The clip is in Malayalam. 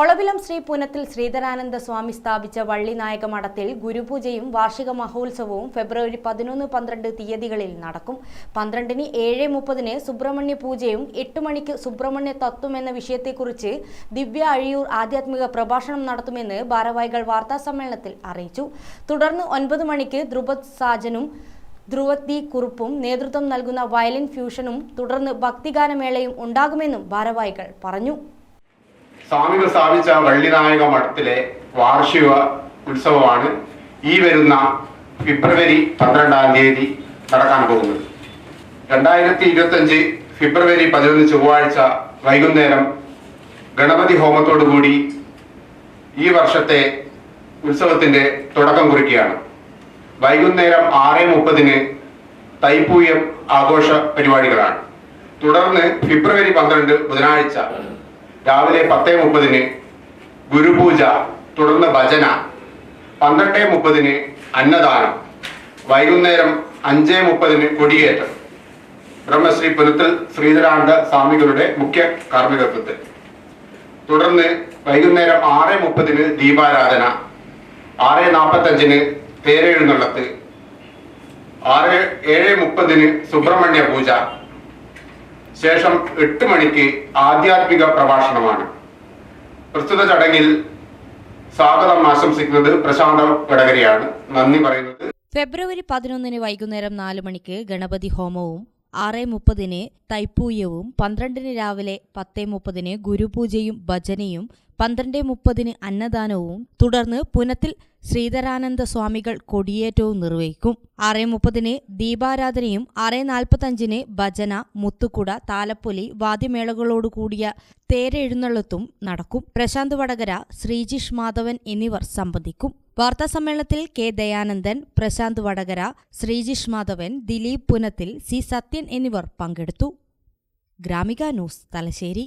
ഒളവിലം ശ്രീ പുനത്തിൽ ശ്രീധരാനന്ദ സ്വാമി സ്ഥാപിച്ച വള്ളിനായക മഠത്തിൽ ഗുരുപൂജയും വാർഷിക മഹോത്സവവും ഫെബ്രുവരി പതിനൊന്ന് പന്ത്രണ്ട് തീയതികളിൽ നടക്കും. പന്ത്രണ്ടിന് ഏഴ് മുപ്പതിന് സുബ്രഹ്മണ്യ പൂജയും എട്ട് മണിക്ക് സുബ്രഹ്മണ്യ തത്വം എന്ന വിഷയത്തെക്കുറിച്ച് ദിവ്യ അഴിയൂർ ആധ്യാത്മിക പ്രഭാഷണം നടത്തുമെന്ന് ഭാരവാഹികൾ വാർത്താ സമ്മേളനത്തിൽ അറിയിച്ചു. തുടർന്ന് ഒൻപത് മണിക്ക് ധ്രുപദ് സാജനും ധ്രുവത്തി കുറുപ്പും നേതൃത്വം നൽകുന്ന വയലിൻ ഫ്യൂഷനും തുടർന്ന് ഭക്തിഗാനമേളയും ഉണ്ടാകുമെന്നും ഭാരവാഹികൾ പറഞ്ഞു. സ്വാമികൾ സ്ഥാപിച്ച വള്ളിനായക മഠത്തിലെ വാർഷിക ഉത്സവമാണ് ഈ വരുന്ന ഫെബ്രുവരി പന്ത്രണ്ടാം തീയതി നടക്കാൻ പോകുന്നത്. രണ്ടായിരത്തി ഇരുപത്തഞ്ച് ഫെബ്രുവരി പതിനൊന്ന് ചൊവ്വാഴ്ച വൈകുന്നേരം ഗണപതി ഹോമത്തോടുകൂടി ഈ വർഷത്തെ ഉത്സവത്തിന്റെ തുടക്കം കുറിക്കുകയാണ്. വൈകുന്നേരം ആറ് മുപ്പതിന് തൈപ്പൂയം ആഘോഷ പരിപാടികളാണ്. തുടർന്ന് ഫെബ്രുവരി പന്ത്രണ്ട് ബുധനാഴ്ച രാവിലെ പത്ത് മുപ്പതിന് ഗുരുപൂജ തുടർന്ന് ഭജന പന്ത്രണ്ട് മുപ്പതിന് അന്നദാനം വൈകുന്നേരം അഞ്ച് മുപ്പതിന് കൊടിയേറ്റം. ബ്രഹ്മശ്രീ പുനത്തിൽ ശ്രീധരാനന്ദ സ്വാമികളുടെ മുഖ്യ കാർമ്മികത്വത്തിൽ. തുടർന്ന് വൈകുന്നേരം ആറ് മുപ്പതിന് ദീപാരാധന ആറ് നാൽപ്പത്തഞ്ചിന് തേരെഴുന്നള്ളത്ത് ആറ് ഏഴ് മുപ്പതിന് സുബ്രഹ്മണ്യ പൂജ ശേഷം എട്ട് മണിക്ക് ആധ്യാത്മിക പ്രഭാഷണമാണ്. പ്രസ്തുത ചടങ്ങിൽ സ്വാഗതം ആശംസിക്കുന്നത് പ്രശാന്ത വടകരയാണ്. നന്ദി പറയുന്നത്. ഫെബ്രുവരി പതിനൊന്നിന് വൈകുന്നേരം നാല് മണിക്ക് ഗണപതി ഹോമവും ആറ് മുപ്പതിന് തൈപ്പൂയവും പന്ത്രണ്ടിന് രാവിലെ പത്ത് മുപ്പതിന് ഗുരുപൂജയും ഭജനയും പന്ത്രണ്ട് മുപ്പതിന് അന്നദാനവും തുടർന്ന് പുനത്തിൽ ശ്രീധരാനന്ദ സ്വാമികൾ കൊടിയേറ്റവും നിർവഹിക്കും. ആറ് മുപ്പതിന് ദീപാരാധനയും ആറ് നാൽപ്പത്തഞ്ചിന് ഭജന മുത്തുകുട താലപ്പൊലി വാദ്യമേളകളോടു കൂടിയ തേരെഴുന്നള്ളത്തും നടക്കും. പ്രശാന്ത് വടകര ശ്രീജിഷ് മാധവൻ എന്നിവർ സംബന്ധിക്കും. വാർത്താ സമ്മേളനത്തിൽ കെ ദയാനന്ദൻ പ്രശാന്ത് വടകര ശ്രീജിഷ് മാധവൻ ദിലീപ് പുനത്തിൽ സി സത്യൻ എന്നിവർ പങ്കെടുത്തു. ഗ്രാമിക ന്യൂസ് തലശ്ശേരി.